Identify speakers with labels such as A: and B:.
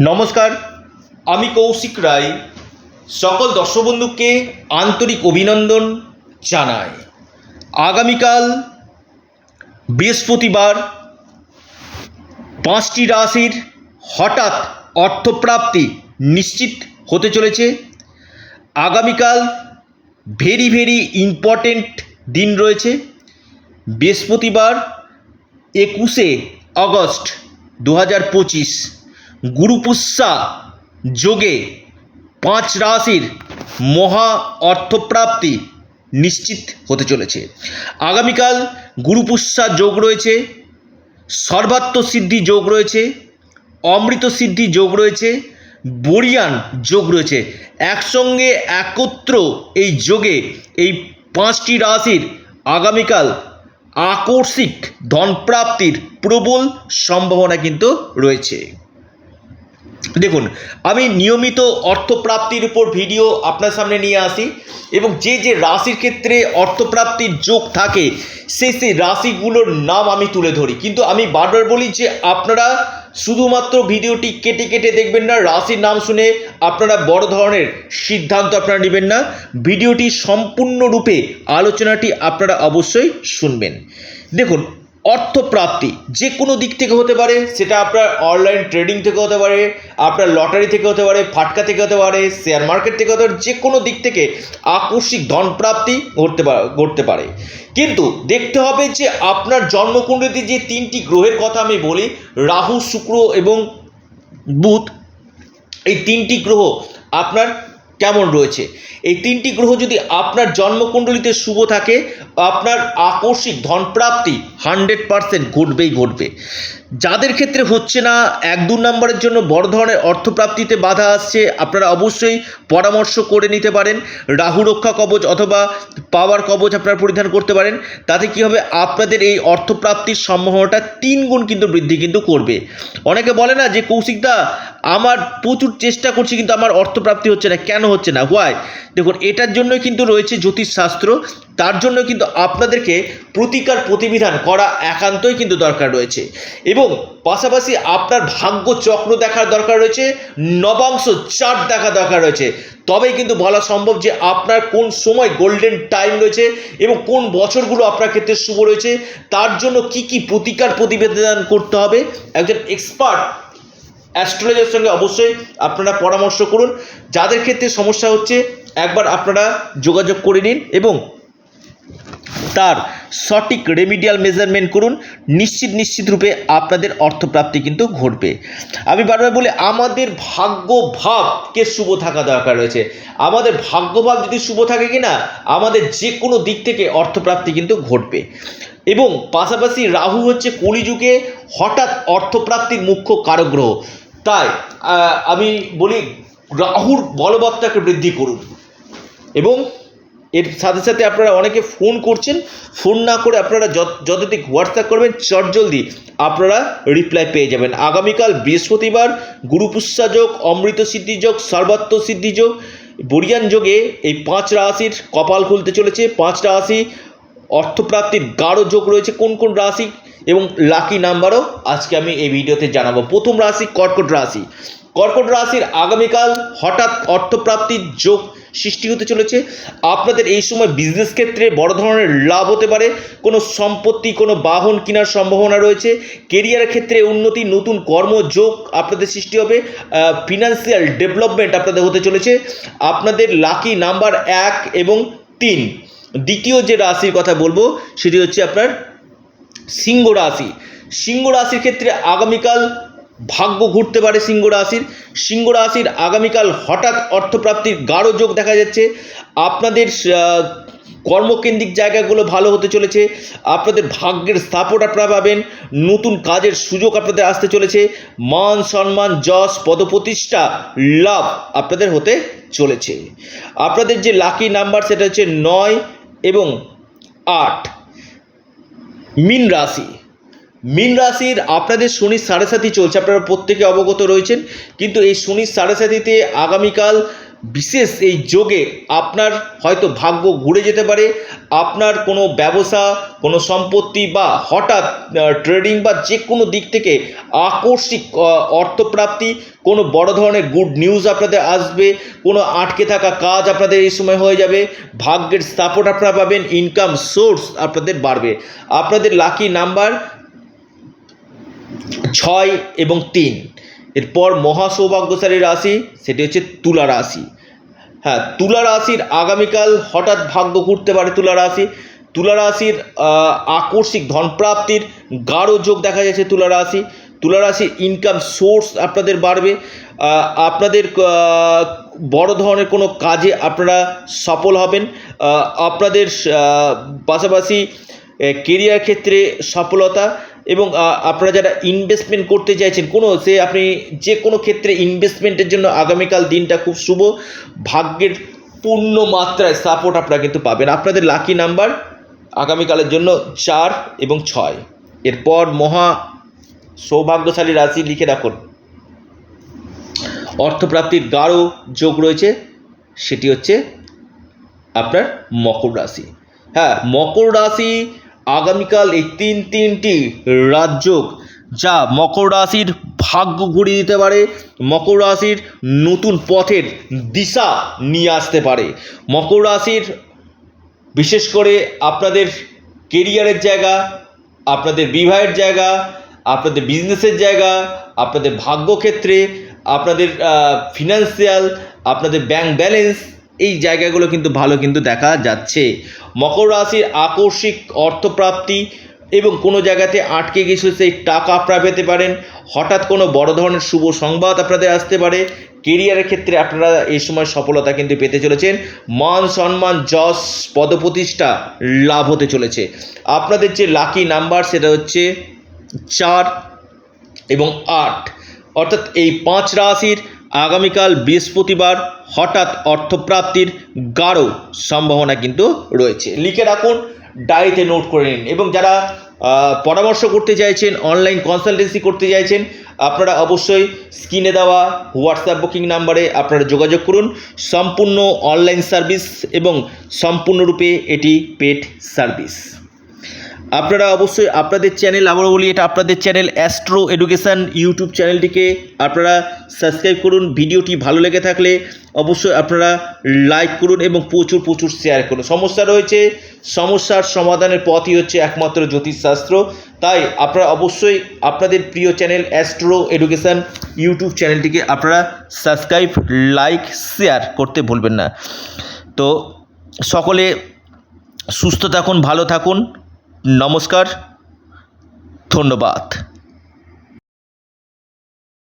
A: নমস্কার, আমি কৌশিক রায়। সকল দর্শক বন্ধুকে আন্তরিক অভিনন্দন জানাই। আগামীকাল বৃহস্পতিবার পাঁচটি রাশির হঠাৎ অর্থপ্রাপ্তি নিশ্চিত হতে চলেছে। আগামীকাল ভেরি ভেরি ইম্পর্টেন্ট দিন রয়েছে। বৃহস্পতিবার একুশে আগস্ট দু হাজার পঁচিশ। গুরুপুষ্যা যোগে পাঁচ রাশির মহা অর্থপ্রাপ্তি নিশ্চিত হতে চলেছে। আগামীকাল গুরুপুষ্যা যোগ রয়েছে, সর্বাত্ম সিদ্ধি যোগ রয়েছে, অমৃত সিদ্ধি যোগ রয়েছে, বরিয়ান যোগ রয়েছে। একসঙ্গে একত্র এই যোগে এই পাঁচটি রাশির আগামীকাল আকস্মিক ধনপ্রাপ্তির প্রবল সম্ভাবনা কিন্তু রয়েছে। দেখুন, আমি নিয়মিত অর্থপ্রাপ্তির উপর ভিডিও আপনার সামনে নিয়ে আসি এবং যে যে রাশির ক্ষেত্রে অর্থপ্রাপ্তির যোগ থাকে, সেই সেই রাশিগুলোর নাম আমি তুলে ধরি। কিন্তু আমি বারবার বলি যে আপনারা শুধুমাত্র ভিডিওটি কেটে কেটে দেখবেন না, রাশির নাম শুনে আপনারা বড় ধরনের সিদ্ধান্ত আপনারা নেবেন না। ভিডিওটি সম্পূর্ণরূপে আলোচনাটি আপনারা অবশ্যই শুনবেন। দেখুন অর্থপ্রাপ্তি যে কোনো দিক থেকে হতে পারে, সেটা আপনার অনলাইন ট্রেডিং থেকে হতে পারে, আপনার লটারি থেকে হতে পারে, ফাটকা থেকে হতে পারে, শেয়ার মার্কেট থেকে হতে পারে, যে কোনো দিক থেকে আকস্মিক ধনপ্রাপ্তি ঘটতে ঘটতে পারে। কিন্তু দেখতে হবে যে আপনার জন্মকুণ্ডলিতে যে তিনটি গ্রহের কথা আমি বলি, রাহু, শুক্র এবং বুধ, এই তিনটি গ্রহ আপনার কেমন রয়েছে? এই তিনটি গ্রহ যদি আপনার জন্মকুণ্ডলিতে শুভ থাকে আপনার আকস্মিক ধনপ্রাপ্তি হান্ড্রেড পারসেন্ট ঘটবেই ঘটবে। যাদের ক্ষেত্রে হচ্ছে না, এক দু নম্বরের জন্য বড় ধরনের অর্থপ্রাপ্তিতে বাধা আসছে, আপনারা অবশ্যই পরামর্শ করে নিতে পারেন। রাহু রক্ষা কবচ অথবা পাওয়ার কবচ আপনারা পরিধান করতে পারেন। তাতে কি হবে, আপনাদের এই অর্থপ্রাপ্তির সম্ভাবনাটা তিন গুণ কিন্তু বৃদ্ধি কিন্তু করবে। অনেকে বলে না যে কৌশিকদা আমার প্রচুর চেষ্টা করছি কিন্তু আমার অর্থপ্রাপ্তি হচ্ছে না। কেন হচ্ছে না? হোয়াই দেখুন, এটার জন্যই কিন্তু রয়েছে জ্যোতিষশাস্ত্র। তার জন্য কিন্তু আপনাদেরকে প্রতিকার প্রতিবিধান করা একান্তই কিন্তু দরকার রয়েছে। এবং পাশাপাশি আপনার ভাগ্য চক্র দেখার দরকার রয়েছে, নবাংশ চার্ট দেখা দরকার রয়েছে। তবেই কিন্তু বলা সম্ভব যে আপনার কোন সময় গোল্ডেন টাইম রয়েছে এবং কোন বছরগুলো আপনার ক্ষেত্রে শুভ রয়েছে, তার জন্য কি কি প্রতিকার প্রতিবেদন করতে হবে? একজন এক্সপার্ট অ্যাস্ট্রোলজার সঙ্গে অবশ্যই আপনারা পরামর্শ করুন। যাদের ক্ষেত্রে সমস্যা হচ্ছে, একবার আপনারা যোগাযোগ করে নিন এবং তার সঠিক রেমিডিয়াল মেজারমেন্ট করুন। নিশ্চিত নিশ্চিত রূপে আপনাদের অর্থপ্রাপ্তি কিন্তু ঘটবে। আমি বারবার বলি, আমাদের ভাগ্য ভাবকে শুভ থাকা দরকার রয়েছে। আমাদের ভাগ্যভাব যদি শুভ থাকে কি না আমাদের যে কোনো দিক থেকে অর্থপ্রাপ্তি কিন্তু ঘটবে। এবং পাশাপাশি রাহু হচ্ছে কলিযুগে হঠাৎ অর্থপ্রাপ্তির মুখ্য কারক গ্রহ তাই আমি বলি, রাহুর বলবত্তাকে বৃদ্ধি করুন। এবং এর সাথে সাথে আপনারা অনেকে ফোন করছেন, ফোন না করে আপনারা যত- যতদিক হোয়াটসঅ্যাপ করবেন, চটজলদি আপনারা রিপ্লাই পেয়ে যাবেন। আগামীকাল বৃহস্পতিবার গুরুপুষ্যা যোগ অমৃত সিদ্ধি যোগ সর্বাত্ম সিদ্ধি যোগ বরিয়ান যোগে এই পাঁচ রাশির কপাল খুলতে চলেছে। পাঁচ রাশি অর্থপ্রাপ্তির গাঢ় যোগ রয়েছে। কোন কোন রাশি এবং লাকি নাম্বারও আজকে আমি এই ভিডিওতে জানাব। প্রথম রাশি কর্কট রাশি। কর্কট রাশির আগামীকাল হঠাৎ অর্থপ্রাপ্তির যোগ সৃষ্টি হতে চলেছে। আপনাদের এই সময় বিজনেস ক্ষেত্রে বড় ধরনের লাভ হতে পারে। কোনো সম্পত্তি, কোনো বাহন কেনার সম্ভাবনা রয়েছে। কেরিয়ারের ক্ষেত্রে উন্নতি, নতুন কর্মযোগ আপনাদের সৃষ্টি হবে। ফিনান্সিয়াল ডেভেলপমেন্ট আপনাদের হতে চলেছে। আপনাদের লাকি নাম্বার এক এবং তিন। দ্বিতীয় যে রাশির কথা বলব, সেটি হচ্ছে আপনার সিংহ রাশি। সিংহ রাশির ক্ষেত্রে আগামীকাল ভাগ্য ঘুরতে পারে সিংহ রাশির। সিংহ রাশির আগামীকাল হঠাৎ অর্থপ্রাপ্তির গাঢ় যোগ দেখা যাচ্ছে। আপনাদের কর্মকেন্দ্রিক জায়গাগুলো ভালো হতে চলেছে। আপনাদের ভাগ্যের সাপোর্ট আপনারা পাবেন। নতুন কাজের সুযোগ আপনাদের আসতে চলেছে। মান সম্মান, যশ, পদপ্রতিষ্ঠা, লাভ আপনাদের হতে চলেছে। আপনাদের যে লাকি নাম্বার সেটা হচ্ছে নয় এবং আট। মিন রাশি। মিন রাশির আপনাদের শনির সাড়ে সাথী চলছে, আপনারা প্রত্যেকে অবগত রয়েছেন। কিন্তু এই শনির সাড়ে সাথীতে আগামীকাল বিশেষ এই যোগে আপনার হয়তো ভাগ্য ঘুরে যেতে পারে। আপনার কোনো ব্যবসা, কোনো সম্পত্তি বা হঠাৎ ট্রেডিং বা যে কোনো দিক থেকে আকস্মিক অর্থপ্রাপ্তি, কোনো বড় ধরনের গুড নিউজ আপনাদের আসবে, কোনো আটকে থাকা কাজ আপনাদের এই সময় হয়ে যাবে, ভাগ্যের সাপোর্ট আপনারা পাবেন ইনকাম সোর্স আপনাদের বাড়বে। আপনাদের লাকি নাম্বার ছয় এবং তিন। এরপর মহা সৌভাগ্যশালী রাশি, সেটি হচ্ছে তুলা রাশি। হ্যাঁ তুলা রাশির আগামীকাল হঠাৎ ভাগ্য ঘুরতে পারে তুলা রাশি। তুলা রাশির আকস্মিক ধনপ্রাপ্তির গাঢ় যোগ দেখা যাচ্ছে তুলা রাশি। তুলা রাশির ইনকাম সোর্স আপনাদের বাড়বে। আপনাদের বড় ধরনের কোনো কাজে আপনারা সফল হবেন। আপনাদের পাশাপাশি কেরিয়ার ক্ষেত্রে সফলতা। এবং আপনারা যারা ইনভেস্টমেন্ট করতে চাইছেন, কোনো, সে আপনি যে কোনো ক্ষেত্রে ইনভেস্টমেন্টের জন্য আগামীকাল দিনটা খুব শুভ, ভাগ্যের পূর্ণ মাত্রায় সাপোর্ট আপনারা কিন্তু পাবেন। আপনাদের লাকি নাম্বার আগামীকালের জন্য চার এবং ছয়। এরপর মহা সৌভাগ্যশালী রাশি লিখে রাখুন। অর্থপ্রাপ্তির গাঢ় যোগ রয়েছে, সেটি হচ্ছে আপনার মকর রাশি। হ্যাঁ মকর রাশি আগামীকাল এই তিন তিনটি রাজযোগ যা মকর রাশির ভাগ্য ঘুরিয়ে দিতে পারে, মকর রাশির নতুন পথের দিশা নিয়ে আসতে পারে। মকর রাশির বিশেষ করে আপনাদের কেরিয়ারের জায়গা, আপনাদের বিবাহের জায়গা, আপনাদের বিজনেসের জায়গা, আপনাদের ভাগ্যক্ষেত্রে, আপনাদের ফিনান্সিয়াল, আপনাদের ব্যাংক ব্যালেন্স এই জায়গাগুলো কিন্তু ভালো কিন্তু দেখা যাচ্ছে। মকর রাশির আকস্মিক অর্থপ্রাপ্তি এবং কোনো জায়গাতে আটকে গেছে সেই টাকা আপনারা পেতে পারেন। হঠাৎ কোনো বড় ধরনের শুভ সংবাদ আপনাদের আসতে পারে। কেরিয়ারের ক্ষেত্রে আপনারা এই সময় সফলতা কিন্তু পেতে চলেছেন। মান সম্মান, যশ, পদপ্রতিষ্ঠা লাভ হতে চলেছে। আপনাদের যে লাকি নাম্বার সেটা হচ্ছে চার এবং আট। অর্থাৎ এই পাঁচ রাশির আগামীকাল বৃহস্পতিবার হঠাৎ অর্থপ্রাপ্তির গাঢ় সম্ভাবনা কিন্তু রয়েছে। লিখে রাখুন, ডায়েরিতে নোট করে নিন এবং যারা পরামর্শ করতে চাইছেন, অনলাইন কনসালটেন্সি করতে চাইছেন, আপনারা অবশ্যই স্ক্রিনে দেওয়া হোয়াটসঅ্যাপ বুকিং নাম্বারে আপনারা যোগাযোগ করুন। সম্পূর্ণ অনলাইন সার্ভিস এবং সম্পূর্ণরূপে এটি পেড সার্ভিস। আপনারা অবশ্যই আপনাদের চ্যানেল আবারও বলি, এটা আপনাদের চ্যানেল অ্যাস্ট্রো এডুকেশান ইউটিউব চ্যানেলটিকে আপনারা সাবস্ক্রাইব করুন। ভিডিওটি ভালো লেগে থাকলে অবশ্যই আপনারা লাইক করুন এবং প্রচুর প্রচুর শেয়ার করুন। সমস্যা রয়েছে, সমস্যার সমাধানের পথই হচ্ছে একমাত্র জ্যোতিষশাস্ত্র। তাই আপনারা অবশ্যই আপনাদের প্রিয় চ্যানেল অ্যাস্ট্রো এডুকেশান ইউটিউব চ্যানেলটিকে আপনারা সাবস্ক্রাইব লাইক শেয়ার করতে ভুলবেন না। তো সকলে সুস্থ থাকুন, ভালো থাকুন। নমস্কার ধন্যবাদ।